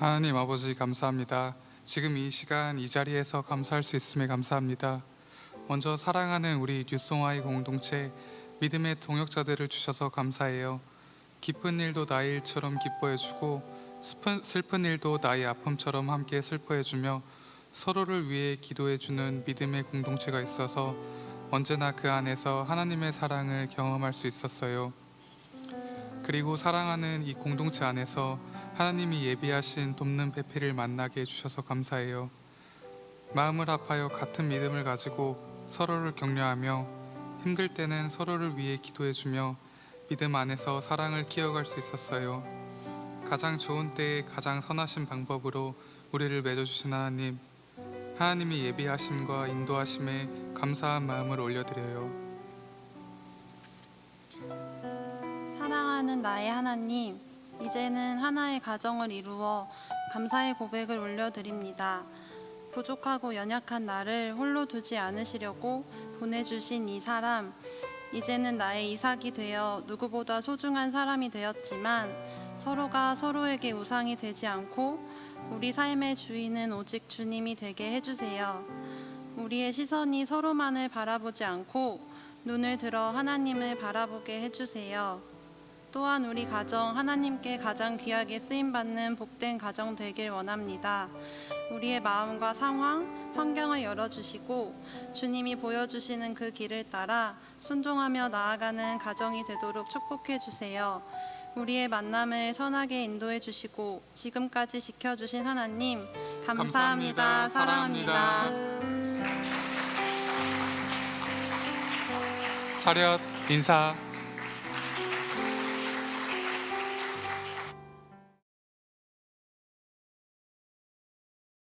하나님 아버지 감사합니다. 지금 이 시간 이 자리에서 감사할 수 있음에 감사합니다. 먼저 사랑하는 우리 뉴송아이 공동체 믿음의 동역자들을 주셔서 감사해요. 기쁜 일도 나의 일처럼 기뻐해주고 슬픈, 일도 나의 아픔처럼 함께 슬퍼해주며 서로를 위해 기도해주는 믿음의 공동체가 있어서 언제나 그 안에서 하나님의 사랑을 경험할 수 있었어요. 그리고 사랑하는 이 공동체 안에서 하나님이 예비하신 돕는 배필을 만나게 해주셔서 감사해요. 마음을 아파요 같은 믿음을 가지고 서로를 격려하며 힘들 때는 서로를 위해 기도해주며 믿음 안에서 사랑을 키워갈 수 있었어요. 가장 좋은 때에 가장 선하신 방법으로 우리를 맺어주신 하나님, 하나님이 예비하심과 인도하심에 감사한 마음을 올려드려요. 사랑하는 나의 하나님, 이제는 하나의 가정을 이루어 감사의 고백을 올려드립니다. 부족하고 연약한 나를 홀로 두지 않으시려고 보내주신 이 사람, 이제는 나의 이삭이 되어 누구보다 소중한 사람이 되었지만 서로가 서로에게 우상이 되지 않고 우리 삶의 주인은 오직 주님이 되게 해주세요. 우리의 시선이 서로만을 바라보지 않고 눈을 들어 하나님을 바라보게 해주세요. 또한 우리 가정 하나님께 가장 귀하게 쓰임 받는 복된 가정 되길 원합니다. 우리의 마음과 상황, 환경을 열어 주시고 주님이 보여 주시는 그 길을 따라 순종하며 나아가는 가정이 되도록 축복해 주세요. 우리의 만남을 선하게 인도해 주시고 지금까지 지켜 주신 하나님 감사합니다. 감사합니다. 사랑합니다. 차렷 인사